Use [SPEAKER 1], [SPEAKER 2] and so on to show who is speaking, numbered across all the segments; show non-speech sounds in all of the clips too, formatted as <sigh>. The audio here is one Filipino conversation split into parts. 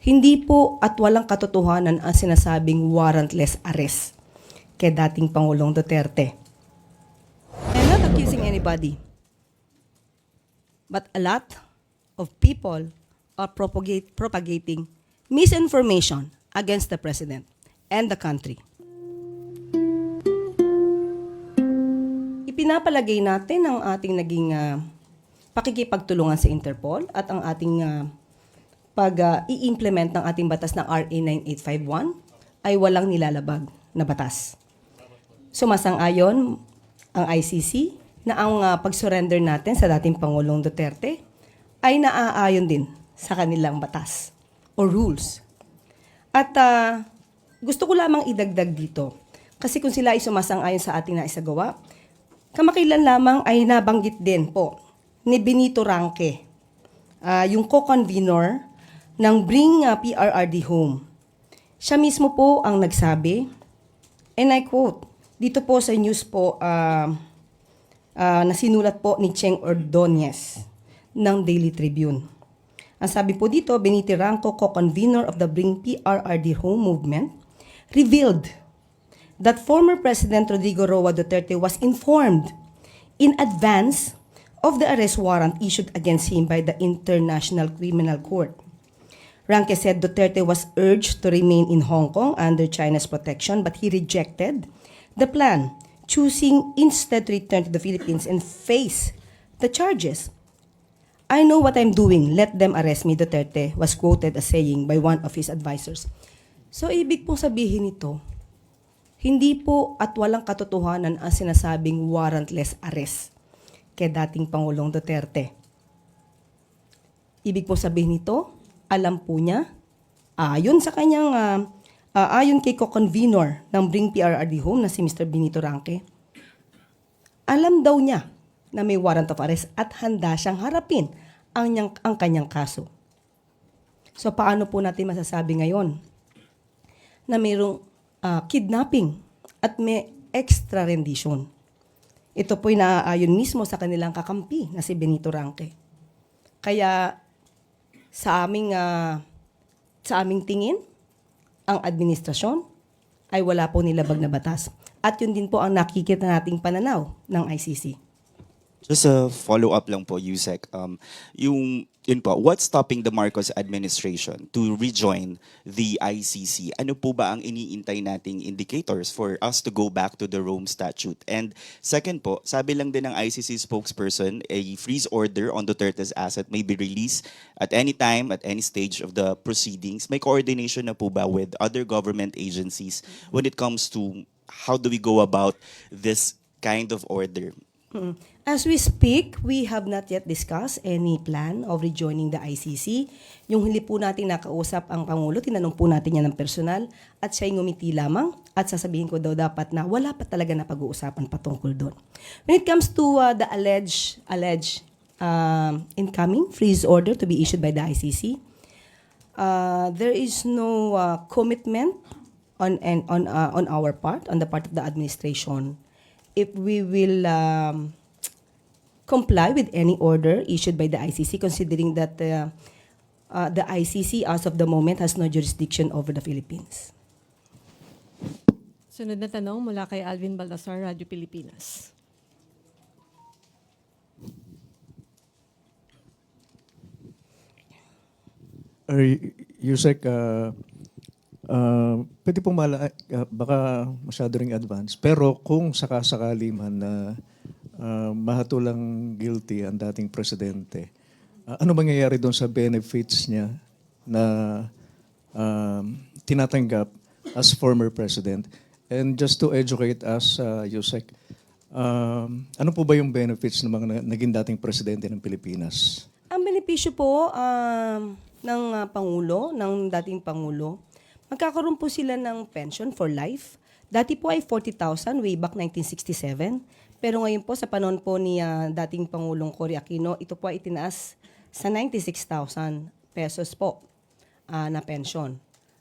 [SPEAKER 1] Hindi po at walang katotohanan ang sinasabing warrantless arrest kay dating Pangulong Duterte. I'm not accusing anybody. But a lot of people are propagate, propagating misinformation against the president and the country. Ipinapalagay natin ang ating naging ah, pakikipagtulungan sa Interpol at ang ating ah, pag ah, i-implement ng ating batas ng RA 9851 ay walang nilalabag na batas. Sumasang-ayon ang ICC na ang ah, pag-surrender natin sa dating Pangulong Duterte ay naaayon din sa kanilang batas o rules. At ah, gusto ko lamang idagdag dito, kasi kung sila ay sumasang-ayon sa ating naisagawa, kamakailan lamang ay nabanggit din po ni Benito Ranque, ah, yung co-convenor ng Bring ah, PRRD Home. Siya mismo po ang nagsabi, and I quote, dito po sa news po ah, ah, na sinulat po ni Cheng Ordonez ng Daily Tribune. Ang sabi po dito, Benito Ranco, co-convenor of the Bring PRRD Home movement, revealed that former President Rodrigo Roa Duterte was informed in advance of the arrest warrant issued against him by the International Criminal Court. Ranke said Duterte was urged to remain in Hong Kong under China's protection, but he rejected the plan, choosing instead to return to the Philippines and face the charges. I know what I'm doing. Let them arrest me, Duterte was quoted as saying by one of his advisors. So, ibig pong sabihin nito, hindi po at walang katotohanan ang sinasabing warrantless arrest kay dating Pangulong Duterte. Ibig po sabihin nito, alam po niya, ayon sa kanyang, ah, ah, ayon kay co-convenor ng Bring PRRD Home na si Mr. Benito Ranque, alam daw niya na may warrant of arrest at handa siyang harapin ang, niyang, ang kanyang kaso. So paano po natin masasabi ngayon na mayroong ah, kidnapping at may extra rendition? Ito po'y naaayon mismo sa kanilang kakampi na si Benito Ranque. Kaya sa aming ah, sa aming tingin, ang administrasyon ay wala po nilabag na batas. At yun din po ang nakikita nating pananaw ng ICC.
[SPEAKER 2] Just a follow-up lang po, Yusek. Um, yung, yun po, what's stopping the Marcos administration to rejoin the ICC? Ano po ba ang iniintay nating indicators for us to go back to the Rome Statute? And second po, sabi lang din ng ICC spokesperson, a freeze order on Duterte's asset may be released at any time, at any stage of the proceedings. May coordination na po ba with other government agencies when it comes to how do we go about this kind of order?
[SPEAKER 1] Mm. As we speak, we have not yet discussed any plan of rejoining the ICC. Yung hindi po natin nakausap ang Pangulo, tinanong po natin yan ng personal at siya'y ngumiti lamang at sasabihin ko daw dapat na wala pa talaga na pag-uusapan patungkol doon. When it comes to uh, the alleged, alleged um, incoming freeze order to be issued by the ICC, uh, there is no uh, commitment on and on uh, on our part, on the part of the administration, if we will um, comply with any order issued by the ICC, considering that uh, uh, the ICC, as of the moment, has no jurisdiction over the Philippines.
[SPEAKER 3] Sunod na tanong mula kay Alvin Baltasar, Radyo Pilipinas.
[SPEAKER 4] Ay, Yusek, uh, uh, pwede pong mala, uh, baka masyado ring advance, pero kung sakasakali man na uh, mahatulang guilty ang dating presidente, uh, ano mangyayari doon sa benefits niya na um, tinatanggap as former president? And just to educate us, uh, Yusek, um, ano po ba yung benefits ng mga na- naging dating presidente ng Pilipinas?
[SPEAKER 1] Ang benepisyo po um, ng uh, Pangulo, ng dating Pangulo, magkakaroon po sila ng pension for life. Dati po ay 40,000 way back 1967. Pero ngayon po sa panahon po ni uh, dating Pangulong Cory Aquino, ito po ay itinaas sa 96,000 pesos po uh, na pension.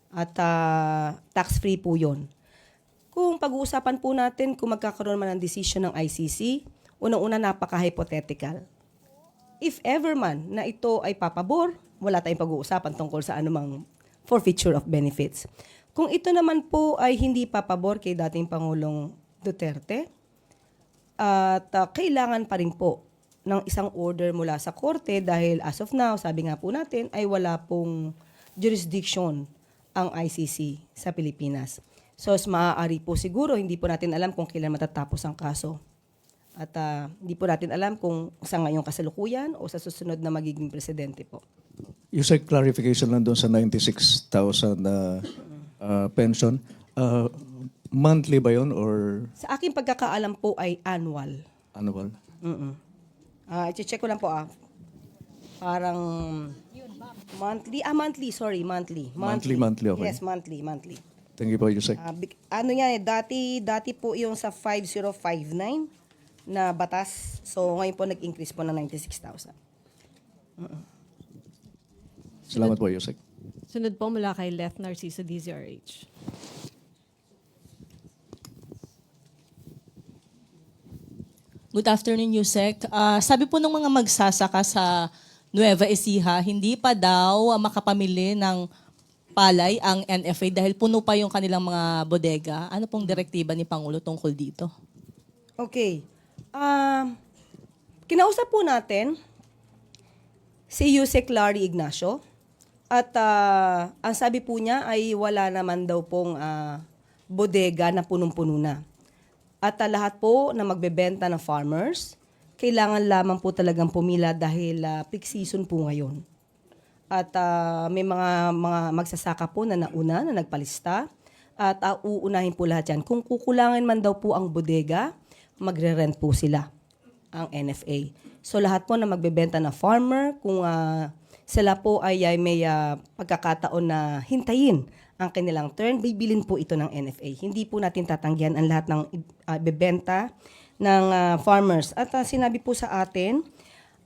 [SPEAKER 1] At uh, tax-free po yon. Kung pag-uusapan po natin kung magkakaroon man ng desisyon ng ICC, unang-una napaka-hypothetical if ever man na ito ay papabor, wala tayong pag-uusapan tungkol sa anumang forfeiture of benefits. Kung ito naman po ay hindi papabor kay dating Pangulong Duterte, at ah, kailangan pa rin po ng isang order mula sa korte dahil as of now, sabi nga po natin, ay wala pong jurisdiction ang ICC sa Pilipinas. So, maaari po siguro, hindi po natin alam kung kailan matatapos ang kaso. At ah, hindi po natin alam kung sa ngayong kasalukuyan o sa susunod na magiging presidente po.
[SPEAKER 4] You said clarification lang doon sa 96,000 na uh, pension. Uh, monthly ba yun or
[SPEAKER 1] Sa aking pagkakaalam po ay annual.
[SPEAKER 4] annual?
[SPEAKER 1] Mm Ah, i-check ko lang po ah. Parang monthly, ah monthly, sorry, monthly.
[SPEAKER 4] Monthly, monthly, okay.
[SPEAKER 1] Yes, monthly, monthly.
[SPEAKER 4] Thank you po, Yusek.
[SPEAKER 1] Ah, big- ano yan eh, dati, dati po yung sa 5059 na batas. So ngayon po nag-increase po ng 96,000.
[SPEAKER 4] Salamat po, Yusek.
[SPEAKER 3] Sunod po mula kay Leth Narciso DZRH.
[SPEAKER 5] Good afternoon, Yusek. Ah, sabi po ng mga magsasaka sa Nueva Ecija, hindi pa daw makapamili ng palay ang NFA dahil puno pa yung kanilang mga bodega. Ano pong direktiba ni Pangulo tungkol dito?
[SPEAKER 1] Okay. Ah, kinausap po natin si Yusek Larry Ignacio at ah, ang sabi po niya ay wala naman daw pong ah, bodega na punong-puno na. At ah, lahat po na magbebenta ng farmers, kailangan lamang po talagang pumila dahil ah, peak season po ngayon. At ah, may mga mga magsasaka po na nauna na nagpalista at ah, uunahin po lahat yan. Kung kukulangin man daw po ang bodega, magre-rent po sila ang NFA. So lahat po na magbebenta na farmer, kung ah, sila po ay, ay may ah, pagkakataon na hintayin ang kanilang turn, bibilin po ito ng NFA. Hindi po natin tatanggihan ang lahat ng ah, bebenta ng ah, farmers. At ah, sinabi po sa atin,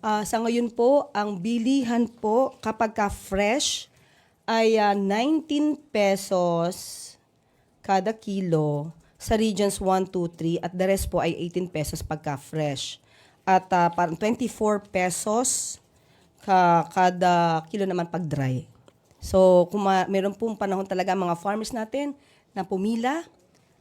[SPEAKER 1] ah, sa ngayon po, ang bilihan po kapag ka fresh ay ah, 19 pesos kada kilo sa regions 1, 2, 3 at the rest po ay 18 pesos pagka fresh. At ah, parang 24 pesos ka, kada kilo naman pag dry. So, kung ma- meron pong panahon talaga mga farmers natin na pumila,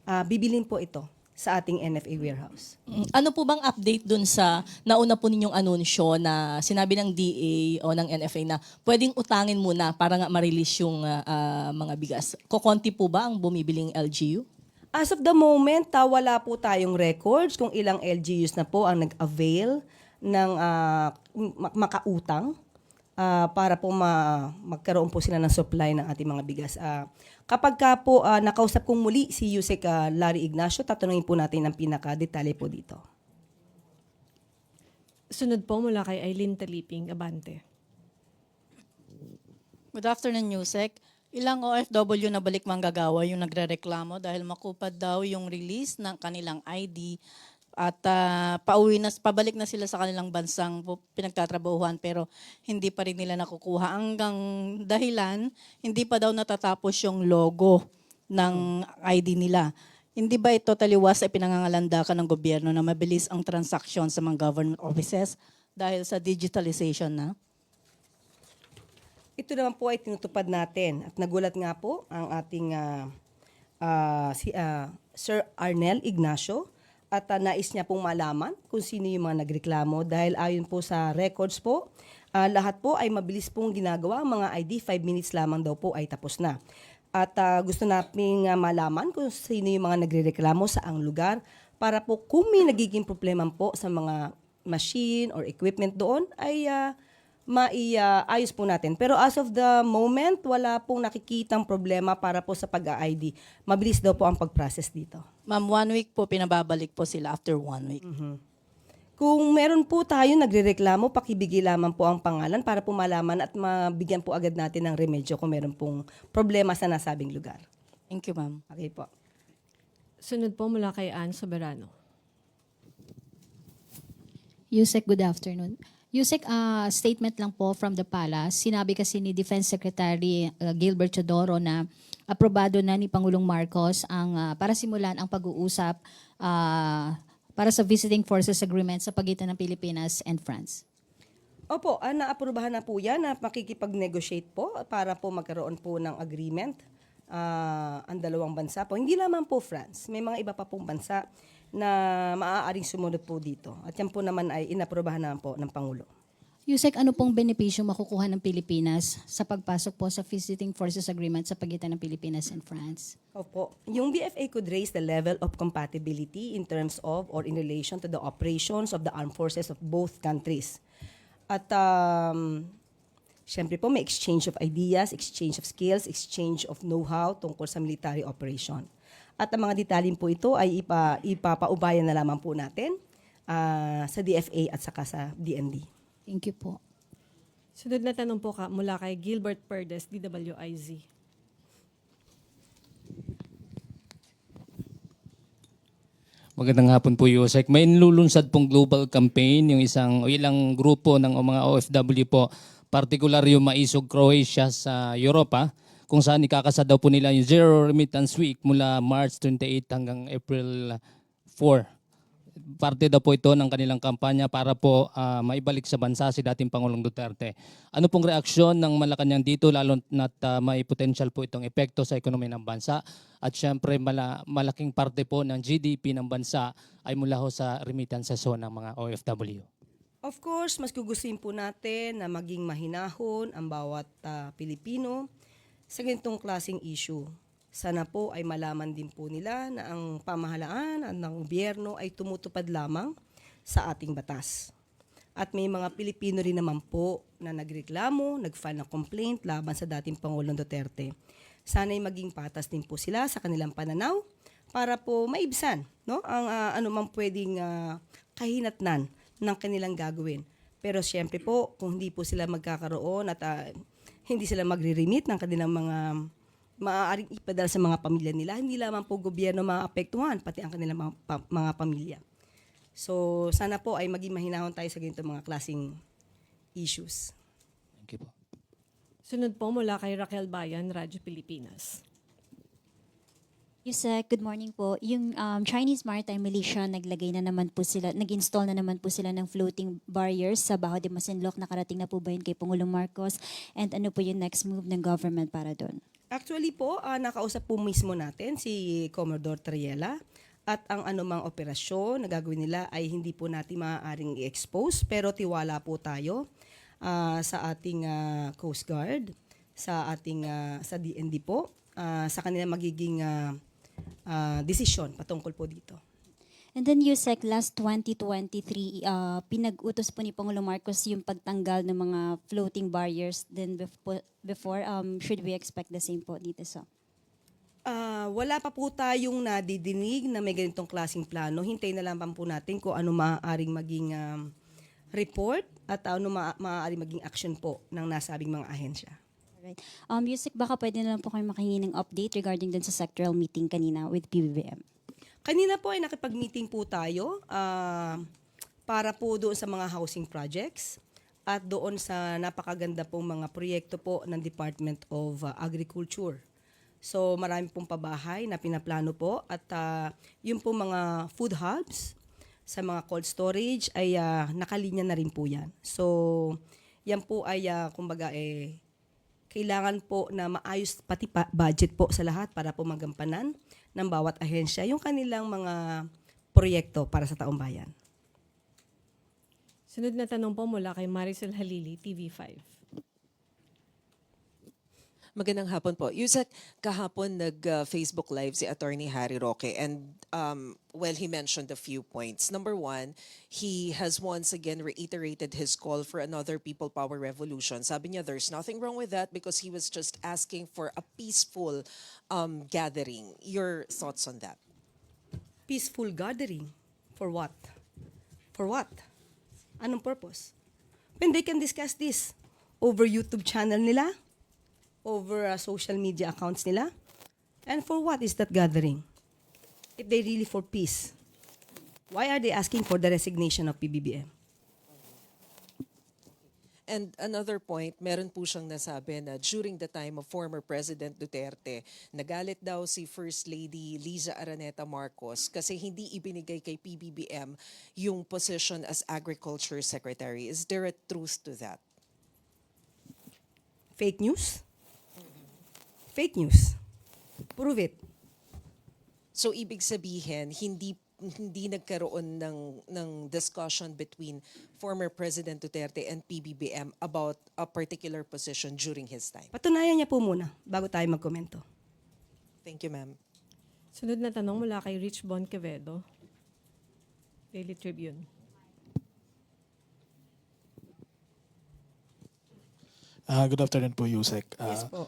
[SPEAKER 1] ah, bibilin po ito sa ating NFA warehouse.
[SPEAKER 5] Mm, Ano po bang update dun sa nauna po ninyong anunsyo na sinabi ng DA o ng NFA na pwedeng utangin muna para nga ma-release yung ah, ah, mga bigas? Kokonti po ba ang bumibiling LGU?
[SPEAKER 1] As of the moment, ah, wala po tayong records kung ilang LGUs na po ang nag-avail ng ah, ma- makautang ah, para po ma- magkaroon po sila ng supply ng ating mga bigas. Ah, kapag ka po ah, nakausap kong muli si Yusek ah, Larry Ignacio, tatanungin po natin ang pinaka-detalye po dito.
[SPEAKER 3] Sunod po mula kay Eileen Taliping, Abante.
[SPEAKER 6] Good afternoon, Newsec. Ilang OFW na balik manggagawa yung nagrereklamo dahil makupad daw yung release ng kanilang ID at ah, pauwi na, pabalik na sila sa kanilang bansang pinagtatrabahuhan pero hindi pa rin nila nakukuha. Hanggang dahilan, hindi pa daw natatapos yung logo ng ID nila. Hindi ba ito taliwas ay pinangangalandakan ng gobyerno na mabilis ang transaksyon sa mga government offices dahil sa digitalization na?
[SPEAKER 1] Ito naman po ay tinutupad natin at nagulat nga po ang ating ah, ah, si ah, Sir Arnel Ignacio at ah, nais niya pong malaman kung sino yung mga nagreklamo dahil ayon po sa records po, ah, lahat po ay mabilis pong ginagawa. Mga ID, 5 minutes lamang daw po ay tapos na. At ah, gusto nating ah, malaman kung sino yung mga nagrereklamo sa ang lugar para po kung may nagiging problema po sa mga machine or equipment doon ay ah, maiayos po natin. Pero as of the moment, wala pong nakikitang problema para po sa pag-ID. Mabilis daw po ang pag-process dito.
[SPEAKER 6] Ma'am, one week po pinababalik po sila after one week.
[SPEAKER 1] Kung meron po tayo nagrereklamo, pakibigay lamang po ang pangalan para po malaman at mabigyan po agad natin ng remedyo kung meron pong problema sa nasabing lugar.
[SPEAKER 6] Thank you, ma'am.
[SPEAKER 1] Okay po.
[SPEAKER 3] Sunod po mula kay Ann Soberano.
[SPEAKER 7] Yusek, good afternoon. Yusek, ah, statement lang po from the palace. Sinabi kasi ni Defense Secretary ah, Gilbert Chodoro na aprobado na ni Pangulong Marcos ang ah, para simulan ang pag-uusap ah, para sa Visiting Forces Agreement sa pagitan ng Pilipinas and France.
[SPEAKER 1] Opo, ah, naaprubahan na po yan na makikipag-negotiate po para po magkaroon po ng agreement ah, ang dalawang bansa po. Hindi lamang po France, may mga iba pa pong bansa na maaaring sumunod po dito. At yan po naman ay inaprubahan na po ng Pangulo.
[SPEAKER 7] Yusek, ano pong benepisyo makukuha ng Pilipinas sa pagpasok po sa Visiting Forces Agreement sa pagitan ng Pilipinas and France?
[SPEAKER 1] Opo. Yung BFA could raise the level of compatibility in terms of or in relation to the operations of the armed forces of both countries. At um, syempre po may exchange of ideas, exchange of skills, exchange of know-how tungkol sa military operation. At ang mga detalyin po ito ay ipa, ipapaubayan na lamang po natin ah, sa DFA at saka sa DND.
[SPEAKER 7] Thank you po.
[SPEAKER 3] Sunod na tanong po ka mula kay Gilbert Perdes, DWIZ.
[SPEAKER 8] Magandang hapon po, Yusek. May nilulunsad pong global campaign, yung isang o ilang grupo ng mga OFW po, particular yung Maisog Croatia sa Europa, kung saan ikakasa daw po nila yung Zero Remittance Week mula March 28 hanggang April 4. Parte daw po ito ng kanilang kampanya para po ah, maibalik sa bansa si dating Pangulong Duterte. Ano pong reaksyon ng Malacanang dito lalo na't ah, may potential po itong epekto sa ekonomiya ng bansa at syempre mala- malaking parte po ng GDP ng bansa ay mula ho sa remittances ho ng mga OFW.
[SPEAKER 1] Of course, mas gugustuhin po natin na maging mahinahon ang bawat ah, Pilipino sa ganitong klaseng issue. Sana po ay malaman din po nila na ang pamahalaan at ng gobyerno ay tumutupad lamang sa ating batas. At may mga Pilipino rin naman po na nagreklamo, nag-file ng complaint laban sa dating Pangulong Duterte. Sana'y maging patas din po sila sa kanilang pananaw para po maibsan no ang ah, anumang pwedeng ah, kahinatnan ng kanilang gagawin. Pero siyempre po, kung hindi po sila magkakaroon at ah, hindi sila magre-remit ng kanilang mga maaaring ipadala sa mga pamilya nila, hindi lamang po gobyerno maapektuhan, pati ang kanilang mga, pa- mga pamilya. So, sana po ay maging mahinahon tayo sa ganito mga klaseng issues.
[SPEAKER 8] Thank you po.
[SPEAKER 3] Sunod po mula kay Raquel Bayan, Radyo Pilipinas.
[SPEAKER 9] Yusek, good morning po. Yung um, Chinese Maritime Militia, naglagay na naman po sila, nag-install na naman po sila ng floating barriers sa Baho de Masinloc. Nakarating na po ba yun kay Pangulong Marcos? And ano po yung next move ng government para doon?
[SPEAKER 1] Actually po, ah, nakausap po mismo natin si Commodore Triela at ang anumang operasyon na gagawin nila ay hindi po natin maaaring i-expose pero tiwala po tayo ah, sa ating ah, Coast Guard, sa ating ah, sa DND po, ah, sa kanilang magiging ah, ah, desisyon patungkol po dito.
[SPEAKER 9] And then Yusek, last 2023, uh, pinag-utos po ni Pangulong Marcos yung pagtanggal ng mga floating barriers. Then before, before um, should we expect the same po dito sa?
[SPEAKER 1] Ah, wala pa po tayong nadidinig na may ganitong klaseng plano. Hintayin na lang po natin kung ano maaaring maging um, report at ano ma- maaaring maging action po ng nasabing mga ahensya.
[SPEAKER 9] Alright. Um, Yusek, baka pwede na lang po kayo makahingi ng update regarding dun sa sectoral meeting kanina with PBBM.
[SPEAKER 1] Kanina po ay nakipag-meeting po tayo ah, para po doon sa mga housing projects at doon sa napakaganda pong mga proyekto po ng Department of ah, Agriculture. So marami pong pabahay na pinaplano po at ah, yung po mga food hubs sa mga cold storage ay ah, nakalinya na rin po yan. So yan po ay ah, kumbaga eh kailangan po na maayos pati pa budget po sa lahat para po magampanan ng bawat ahensya yung kanilang mga proyekto para sa taong bayan.
[SPEAKER 3] Sunod na tanong po mula kay Maricel Halili, TV5.
[SPEAKER 10] Magandang hapon po. Yusek, kahapon nag-Facebook Live si Attorney Harry Roque and um, well, he mentioned a few points. Number one, he has once again reiterated his call for another people power revolution. Sabi niya, there's nothing wrong with that because he was just asking for a peaceful um, gathering. Your thoughts on that?
[SPEAKER 1] Peaceful gathering. For what? For what? Anong purpose? When they can discuss this over YouTube channel nila, over uh, social media accounts nila, and for what is that gathering? If they really for peace, why are they asking for the resignation of PBBM?
[SPEAKER 10] And another point, meron po siyang nasabi na during the time of former President Duterte, nagalit daw si First Lady Liza Araneta Marcos kasi hindi ibinigay kay PBBM yung position as Agriculture Secretary. Is there a truth to that?
[SPEAKER 1] Fake news? Fake news. Prove it.
[SPEAKER 10] So ibig sabihin, hindi hindi nagkaroon ng ng discussion between former President Duterte and PBBM about a particular position during his time.
[SPEAKER 1] Patunayan niya po muna bago tayo magkomento.
[SPEAKER 10] Thank you, ma'am.
[SPEAKER 3] Sunod na tanong mula kay Rich Bon Quevedo. Daily Tribune.
[SPEAKER 11] Uh, good afternoon po, Yusek. Uh,
[SPEAKER 1] Yes po.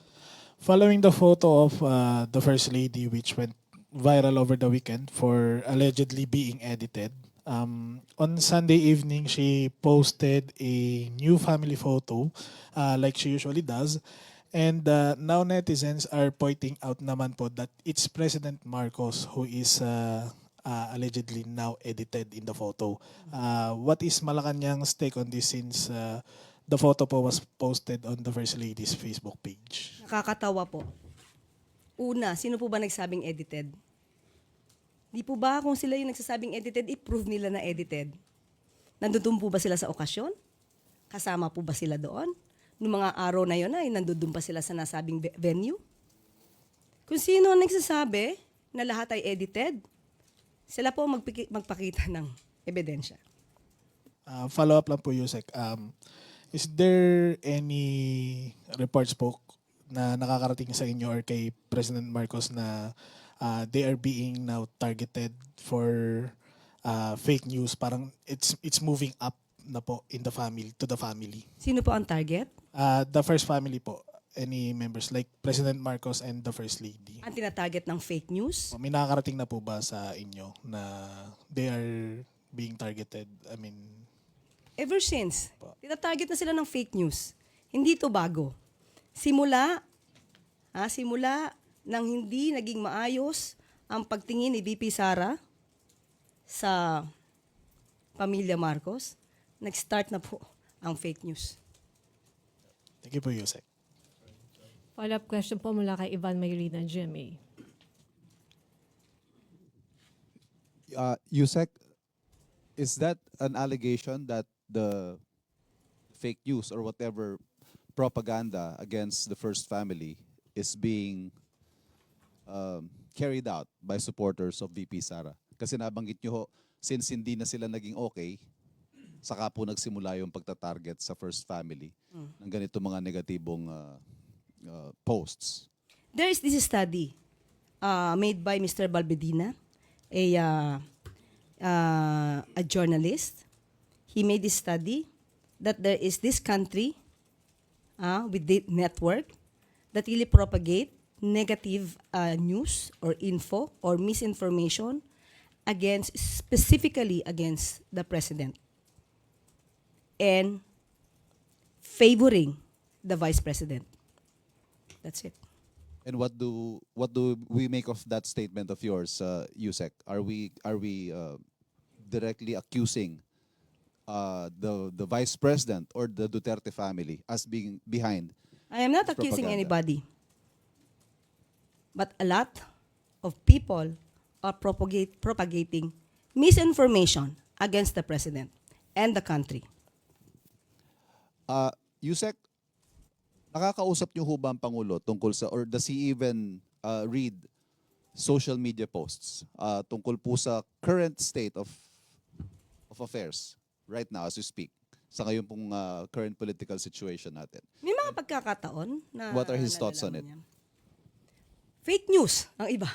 [SPEAKER 11] Following the photo of uh, the First Lady which went viral over the weekend for allegedly being edited, um, on Sunday evening she posted a new family photo uh, like she usually does. And uh, now netizens are pointing out naman po that it's President Marcos who is uh, uh, allegedly now edited in the photo. Uh, what is Malacanang's take on this since uh, the photo po was posted on the First Lady's Facebook page?
[SPEAKER 1] Nakakatawa po. Una, sino po ba nagsabing edited? Di po ba kung sila yung nagsasabing edited, i-prove nila na edited? Nandun po ba sila sa okasyon? Kasama po ba sila doon? Noong mga araw na yon ay nandun pa sila sa nasabing ve- venue? Kung sino ang nagsasabi na lahat ay edited, sila po magpiki- magpakita ng ebidensya.
[SPEAKER 11] Uh, follow up lang po, Yusek. Um, is there any reports po na nakakarating sa inyo or kay President Marcos na uh, they are being now targeted for uh, fake news? Parang it's it's moving up na po in the family, to the family.
[SPEAKER 1] Sino po ang target?
[SPEAKER 11] Uh, the first family po, any members like President Marcos and the First Lady.
[SPEAKER 1] Ang tinatarget ng fake news?
[SPEAKER 11] May nakakarating na po ba sa inyo na they are being targeted? I mean,
[SPEAKER 1] Ever since, tinatarget na sila ng fake news. Hindi to bago. Simula, ah, simula nang hindi naging maayos ang pagtingin ni VP Sara sa pamilya Marcos, nag-start na po ang fake news.
[SPEAKER 11] thank you po, Yusek.
[SPEAKER 3] Follow-up question po mula kay Ivan Mayrina, GMA.
[SPEAKER 12] uh, Yusek, is that an allegation that the fake news or whatever propaganda against the first family is being um, carried out by supporters of VP Sara? Kasi nabanggit nyo ho, since hindi na sila naging okay, saka po nagsimula yung pagta-target sa first family ng ganito mga negatibong uh, uh, posts.
[SPEAKER 1] There is this study uh, made by Mr. Balbedina, a, uh, uh, a journalist. He made this study that there is this country uh, with the network that really propagate negative uh, news or info or misinformation against specifically against the president and favoring the vice president. That's it.
[SPEAKER 12] And what do what do we make of that statement of yours, uh, Yusek? Are we are we uh, directly accusing uh, the the vice president or the Duterte family as being behind?
[SPEAKER 1] I am not accusing
[SPEAKER 12] propaganda.
[SPEAKER 1] anybody. But a lot of people are propagate, propagating misinformation against the president and the country.
[SPEAKER 12] Uh, Yusek, nakakausap niyo ho ba ang Pangulo tungkol sa, or does he even uh, read social media posts uh, tungkol po sa current state of of affairs right now as we speak sa ngayon pong uh, current political situation natin?
[SPEAKER 1] May mga pagkakataon na
[SPEAKER 12] What are his thoughts on
[SPEAKER 1] nalalaman niya. Fake news ang iba.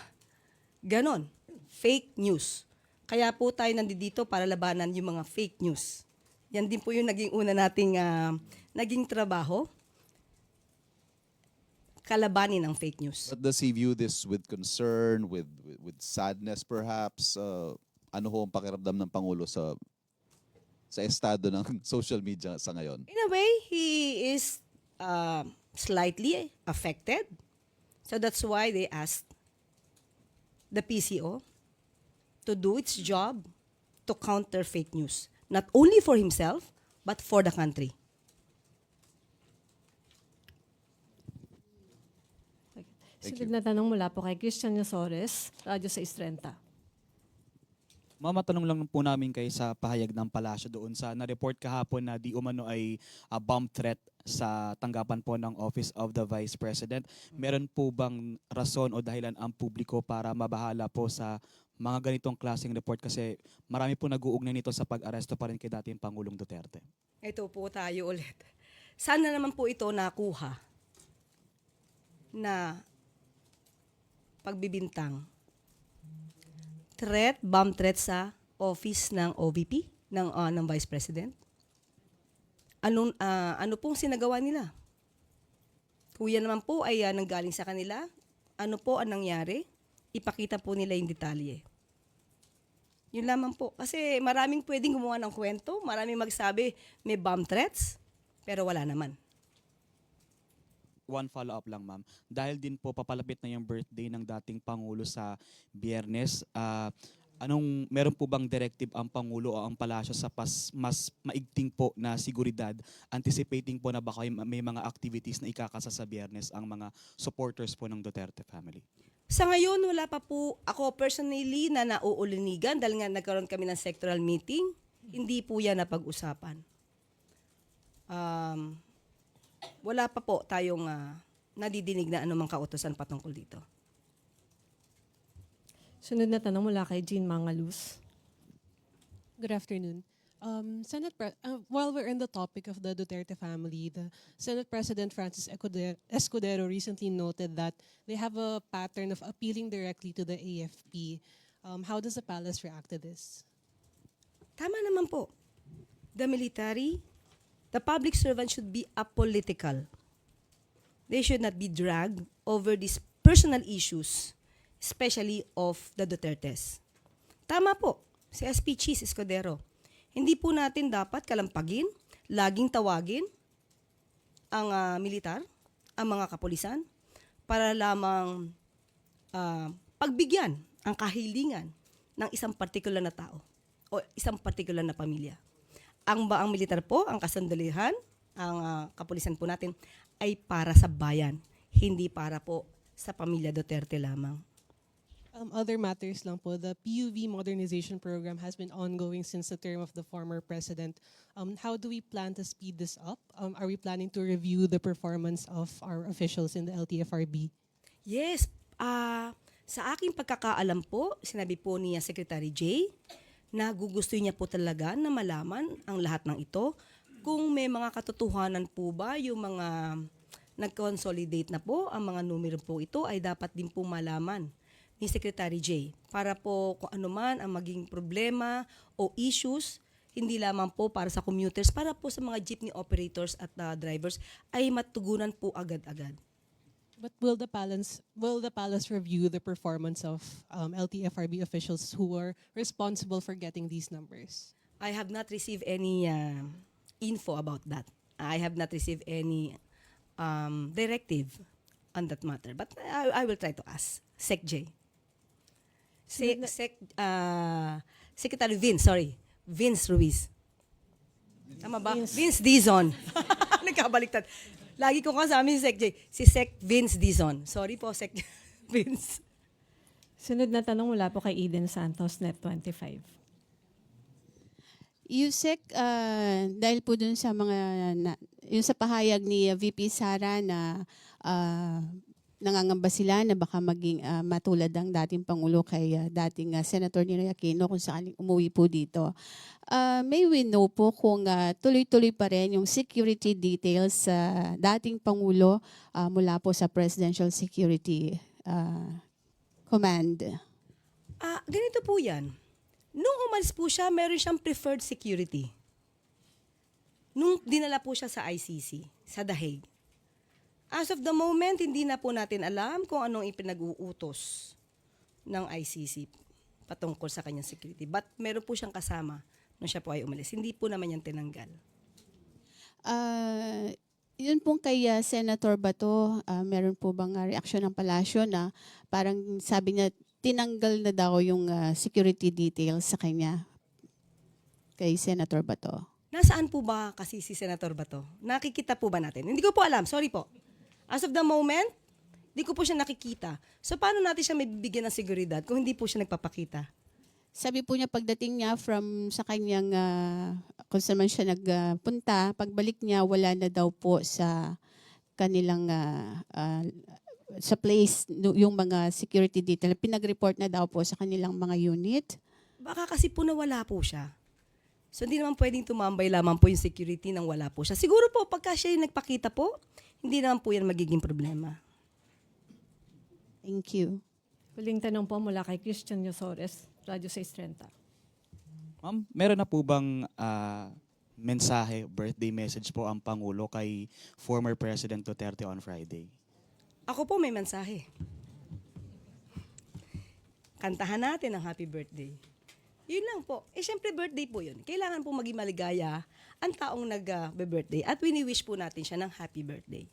[SPEAKER 1] Ganon. Fake news. Kaya po tayo nandito para labanan yung mga fake news. Yan din po yung naging una nating ah, naging trabaho. Kalabanin ang fake news.
[SPEAKER 12] But does he view this with concern, with with, with sadness perhaps? Uh, ano ho ang pakiramdam ng Pangulo sa sa estado ng <laughs> social media sa ngayon?
[SPEAKER 1] In a way, he is uh, slightly affected. So that's why they asked the PCO to do its job to counter fake news, not only for himself, but for the country.
[SPEAKER 12] Thank
[SPEAKER 3] Sunod
[SPEAKER 12] you.
[SPEAKER 3] na tanong mula po kay Christian Yosores, Radyo 630.
[SPEAKER 13] Mamatanong lang po namin kay sa pahayag ng palasyo doon sa na-report kahapon na di umano ay ah, bomb threat sa tanggapan po ng Office of the Vice President. Meron po bang rason o dahilan ang publiko para mabahala po sa mga ganitong klaseng report kasi marami po nag-uugnay nito sa pag-aresto pa rin kay dating Pangulong Duterte.
[SPEAKER 1] Ito po tayo ulit. Sana naman po ito nakuha na pagbibintang. Threat, bomb threat sa office ng OVP, ng, ah, ng Vice President. Anong, ah, ano pong sinagawa nila? Kuya naman po ay ah, nanggaling sa kanila. Ano po ang nangyari? Ipakita po nila yung detalye. Yun lamang po. Kasi maraming pwedeng gumawa ng kwento, maraming magsabi may bomb threats, pero wala naman.
[SPEAKER 13] One follow-up lang ma'am. Dahil din po papalapit na yung birthday ng dating Pangulo sa Biyernes, ah, anong meron po bang directive ang Pangulo o ang palasyo sa pas, mas maigting po na seguridad, anticipating po na baka may mga activities na ikakasa sa Biyernes ang mga supporters po ng Duterte family?
[SPEAKER 1] Sa ngayon, wala pa po ako personally na nauulinigan dahil nga nagkaroon kami ng sectoral meeting. Hindi po yan napag-usapan. Um, wala pa po tayong ah, nadidinig na anumang kautosan patungkol dito.
[SPEAKER 3] Sunod na tanong mula kay Jean Mangalus.
[SPEAKER 14] Good afternoon. Um, Senate Pre- uh, while we're in the topic of the Duterte family, the Senate President Francis Escudero, Escudero recently noted that they have a pattern of appealing directly to the AFP. Um, how does the palace react to this?
[SPEAKER 1] Tama naman po. The military, the public servant should be apolitical. They should not be dragged over these personal issues, especially of the Dutertes. Tama po, si SP Cheese Escudero. Hindi po natin dapat kalampagin, laging tawagin ang ah, militar, ang mga kapulisan, para lamang ah, pagbigyan ang kahilingan ng isang partikular na tao o isang partikular na pamilya. Ang ba ang militar po, ang kasandulihan, ang ah, kapulisan po natin ay para sa bayan, hindi para po sa pamilya Duterte lamang.
[SPEAKER 14] Um, other matters lang po, the PUV modernization program has been ongoing since the term of the former president. Um, how do we plan to speed this up? Um, are we planning to review the performance of our officials in the LTFRB?
[SPEAKER 1] Yes, ah sa aking pagkakaalam po, sinabi po niya Secretary Jay, na gugusto niya po talaga na malaman ang lahat ng ito. Kung may mga katotohanan po ba yung mga nag-consolidate na po, ang mga numero po ito ay dapat din po malaman ni Secretary Jay para po kung ano man ang maging problema o issues, hindi lamang po para sa commuters, para po sa mga jeepney operators at ah, drivers ay matugunan po agad-agad.
[SPEAKER 14] But will the palace will the palace review the performance of um, LTFRB officials who were responsible for getting these numbers?
[SPEAKER 1] I have not received any um, info about that. I have not received any um, directive on that matter. But I, I will try to ask. Sec J. Se, Sec, uh, Secretary Vince, sorry. Vince Ruiz. Tama ba? Vince, Dizon. <laughs> Nagkabaliktad. Lagi ko kasama si Sec J. Si Sec Vince Dizon. Sorry po, Sec <laughs> Vince.
[SPEAKER 3] Sunod na tanong mula po kay Eden Santos, Net25.
[SPEAKER 15] Yusek, ah, dahil po dun sa mga, na, yung sa pahayag ni uh, VP Sara na ah, nangangamba sila na baka maging ah, matulad ang dating Pangulo kay ah, dating ah, Senator Ninoy Aquino kung sakaling umuwi po dito. Ah, may we know po kung ah, tuloy-tuloy pa rin yung security details sa dating Pangulo ah, mula po sa Presidential Security ah, Command.
[SPEAKER 1] Ah, ganito po yan. Nung umalis po siya, meron siyang preferred security. Nung dinala po siya sa ICC, sa The Hague. As of the moment, hindi na po natin alam kung anong ipinag-uutos ng ICC patungkol sa kanyang security. But meron po siyang kasama nung siya po ay umalis. Hindi po naman yan tinanggal.
[SPEAKER 15] Ah, yun pong kay ah, Senator Bato, ah, meron po bang ah, reaksyon ng palasyo na parang sabi niya tinanggal na daw yung ah, security details sa kanya kay Senator Bato.
[SPEAKER 1] Nasaan po ba kasi si Senator Bato? Nakikita po ba natin? Hindi ko po alam. Sorry po. As of the moment, Di ko po siya nakikita. So paano natin siya may bibigyan ng seguridad kung hindi po siya nagpapakita?
[SPEAKER 15] Sabi po niya pagdating niya from sa kanyang ah, kung saan man siya nagpunta, pagbalik niya wala na daw po sa kanilang ah, ah, sa place yung mga security detail. Pinag-report na daw po sa kanilang mga unit.
[SPEAKER 1] Baka kasi po nawala po siya. So hindi naman pwedeng tumambay lamang po yung security nang wala po siya. Siguro po pagka siya yung nagpakita po, hindi naman po yan magiging problema.
[SPEAKER 15] Thank you.
[SPEAKER 3] Huling tanong po mula kay Christian Yosores, Radyo 630.
[SPEAKER 13] Ma'am, meron na po bang ah, mensahe, birthday message po ang Pangulo kay former President Duterte on Friday?
[SPEAKER 1] Ako po may mensahe. Kantahan natin ang happy birthday. Yun lang po. Eh, syempre birthday po yun. Kailangan po maging maligaya ang taong nag-birthday at wini-wish po natin siya ng happy birthday.